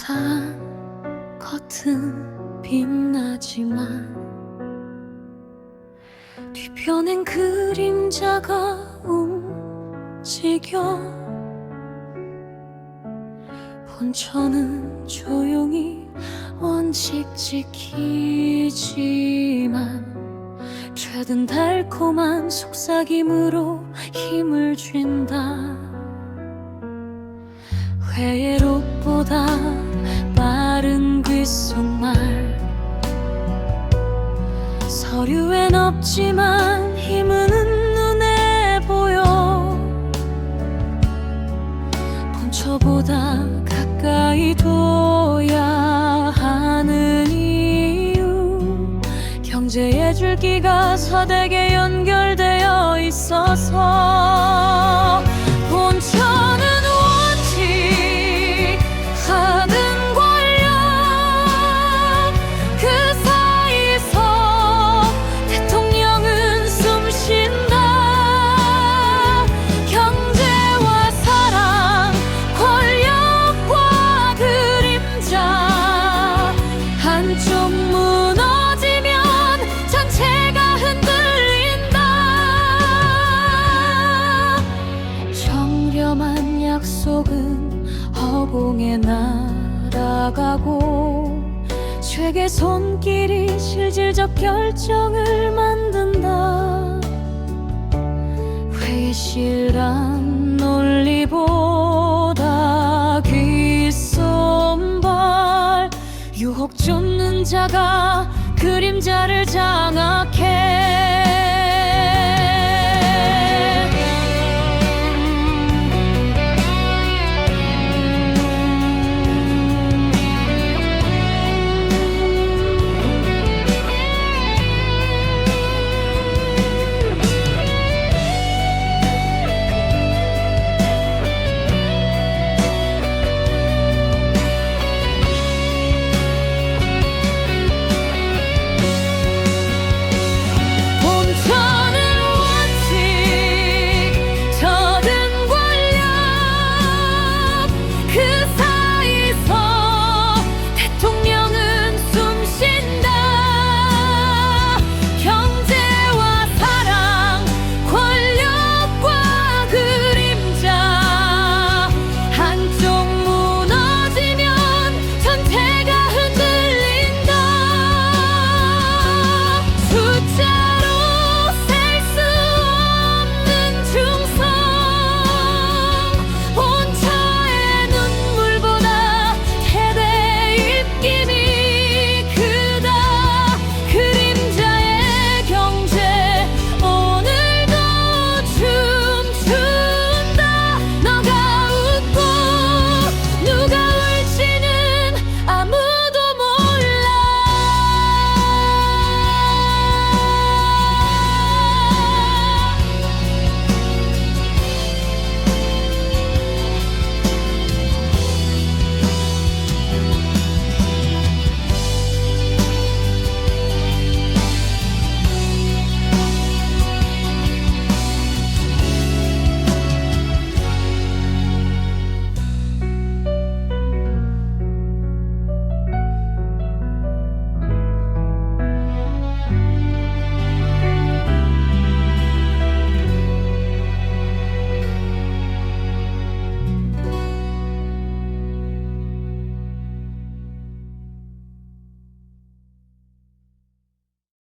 항상 겉은 빛나지만 뒤편엔 그림자가 움직여 본처는 조용히 원칙 지키지만 죄든 달콤한 속삭임으로 힘을 쥔다. 빠른 귓속말. 서류엔 없지만 힘은 눈에 보여. 본처보다 가까이 둬야 하는 이유. 경제의 줄기가 사대게 연결되어 있어서 본처 하고 최의 손길이 실질적 결정을 만든다. 회실한 논리보다 귓손발 유혹 쫓는 자가 그림자를 장악해.